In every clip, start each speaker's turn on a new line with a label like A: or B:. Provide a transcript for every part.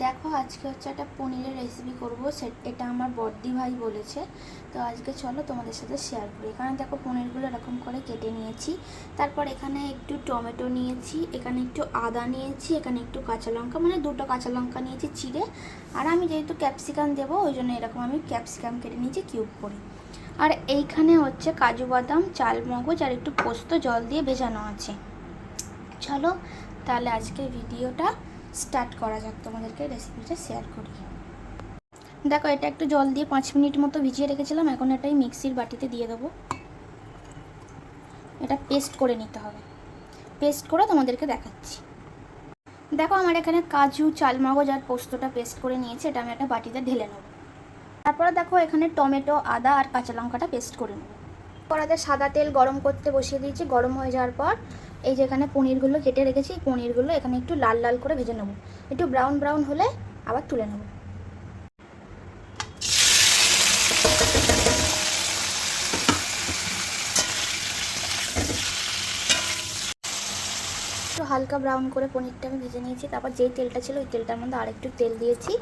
A: দেখো, আজকে হচ্ছে একটা পনিরের রেসিপি করব। এটা আমার বর্দি ভাই বলেছে। তো আজকে চলো তোমাদের সাথে শেয়ার করি। এখানে দেখো পনিরগুলো এরকম করে কেটে নিয়েছি। তারপর এখানে একটু টমেটো নিয়েছি, এখানে একটু আদা নিয়েছি, এখানে একটু কাঁচা লঙ্কা মানে দুটো কাঁচা লঙ্কা নিয়েছি চিড়ে। আর আমি যেহেতু ক্যাপসিকাম দেবো, ওই জন্য এরকম আমি ক্যাপসিকাম কেটে নিয়েছি কিউব করে। আর এইখানে হচ্ছে কাজু বাদাম, চাল মগজ আর একটু পোস্ত জল দিয়ে ভেজানো আছে। চলো, তাহলে আজকে ভিডিওটা স্টার্ট করা যাক। তোমাদেরকে রেসিপিটা শেয়ার করি। দেখো, এটা একটু জল দিয়ে পাঁচ মিনিট মতো ভিজিয়ে রেখেছিলাম। এখন এটাই মিক্সির বাটিতে দিয়ে দেবো। এটা পেস্ট করে নিতে হবে। পেস্ট করে তোমাদেরকে দেখাচ্ছি। দেখো, আমার এখানে কাজু, চালমগজ আর পোস্তটা পেস্ট করে নিয়েছি। এটা আমি একটা বাটিতে ঢেলে নেব। তারপরে দেখো, এখানে টমেটো, আদা আর কাঁচা লঙ্কাটা পেস্ট করে নেব। কড়াতে সাদা তেল গরম করতে বসিয়ে দিয়েছি। গরম হয়ে যাওয়ার পর এই যে এখানে পনিরগুলো কেটে রেখেছি পনিরগুলো এখানে একটু লাল লাল করে ভেজে নেব। একটু ব্রাউন ব্রাউন হলে আবার তুলে নেব। একটু হালকা ব্রাউন করে পনিরটা আমি ভেজে নিয়েছি, তারপর যেই তেলটা ছিল ওই তেলটার মধ্যে আরেকটু তেল দিয়েছি।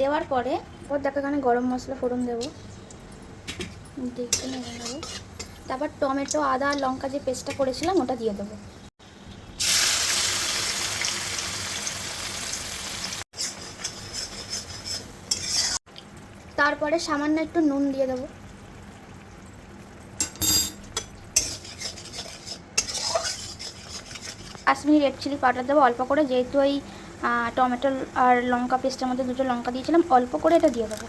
A: দেওয়ার পরে ওর দেখো এখানে গরম মশলা ফোড়ন দেবো। দেখতে নেব। তারপর টমেটো, আদা, লঙ্কা যে পেস্টটা করেছিলাম, ওটা দিয়ে দেবো। তারপরে সামান্য একটু নুন দিয়ে দেবো। কাশ্মীরি রেড চিলি পাউডার দেবো, অল্প করে যেহেতু ওই টমেটো আর লঙ্কা পেস্টের মধ্যে দুটো লঙ্কা দিয়েছিলাম, অল্প করে এটা দিয়ে দেবো।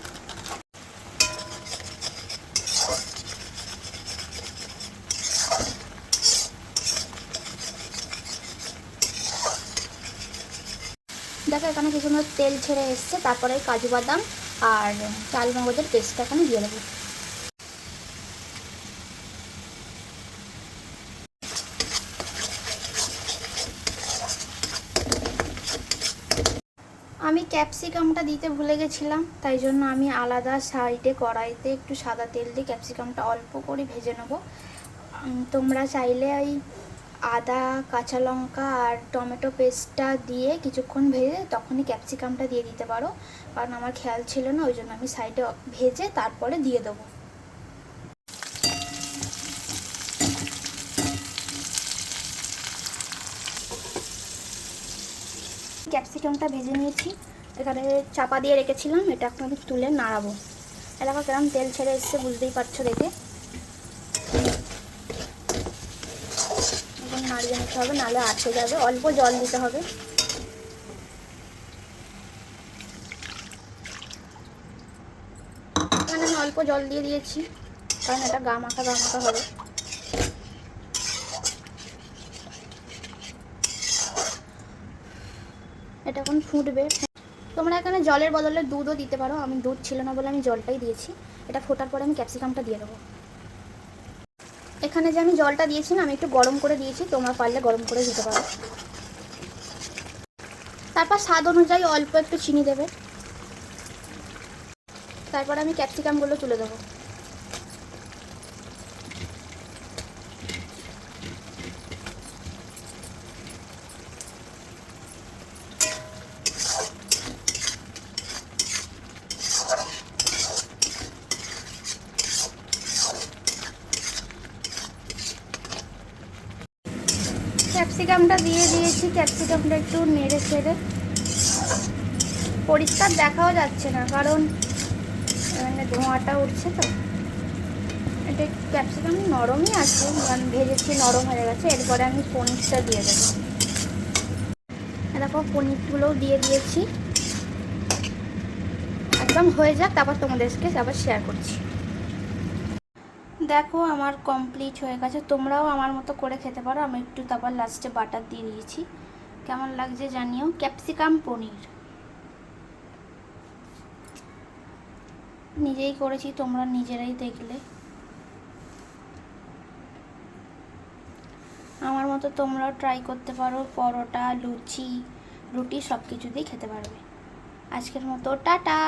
A: দেখো এখানে কি সুন্দর তেল ছেড়ে এসছে, তারপরে কাজু বাদাম আর চাল মগজের পেস্টটা এখানে দিয়ে দেবো। আমি ক্যাপসিকামটা দিতে ভুলে গেছিলাম, তাই জন্য আমি আলাদা সাইডে কড়াইতে একটু সাদা তেল দিয়ে ক্যাপসিকামটা অল্প করে ভেজে নেব। তোমরা চাইলে ওই আদা, কাঁচা লঙ্কা আর টমেটো পেস্টটা দিয়ে কিছুক্ষণ ভেজে তখনই ক্যাপসিকামটা দিয়ে দিতে পারো। কারণ আমার খেয়াল ছিল না, ওই জন্য আমি সাইডে ভেজে তারপরে দিয়ে দেবো। ক্যাপসিকামটা ভেজে নিয়েছি। এখানে চাপা দিয়ে রেখেছিলাম, এটা এখন আমি তুলে নাড়াবো। এলাকা কেমন তেল ছেড়ে এসছে বুঝতেই পারছ দেখে এখন নাড়িয়ে নিতে হবে, নাহলে আটকে যাবে। অল্প জল দিতে হবে। এখানে আমি অল্প জল দিয়ে দিয়েছি, কারণ এটা গা মাখা গা মাখা হবে। এটা এখন ফুটবে। তোমরা এখানে জলের বদলে দুধও দিতে পারো। আমি দুধ ছিল না বলে আমি জলটাই দিয়েছি। এটা ফোটার পরে আমি ক্যাপসিকামটা দিয়ে দেবো। এখানে যে আমি জলটা দিয়েছি না, আমি একটু গরম করে দিয়েছি, তোমরা পারলে গরম করে দিতে পারো। তারপর স্বাদ অনুযায়ী অল্প একটু চিনি দেবে। তারপর আমি ক্যাপসিকামগুলো তুলে দেবো। ক্যাপসিকামটা দিয়ে দিয়েছি, ক্যাপসিকামটা একটু নেড়ে ছেড়ে পরিষ্কার দেখাও যাচ্ছে না, কারণ এখানে ধোঁয়াটা উঠছে তো। এটা ক্যাপসিকাম নরমই আছে কারণ ভেজেছি, নরম হয়ে গেছে, এরপরে আমি পনিরটা দিয়ে দেবো। দেখো, পনিরগুলোও দিয়ে দিয়েছি। একদম হয়ে যাক, তারপর তোমাদেরকে আবার শেয়ার করছি। দেখো আমার কমপ্লিট হয়ে গেছে। তোমরাও আমার মতো করে খেতে পারো। আমি একটু তারপর লাস্টে বাটার দিয়ে দিয়েছি। কেমন লাগছে জানিও। ক্যাপসিকাম পনির। নিজেই করেছি, তোমরা নিজেরাই দেখলে। আমার মতো তোমরাও ট্রাই করতে পারো। পরোটা, লুচি, রুটি সব কিছু দিয়ে খেতে পারবে। আজকের মতো, টাটা!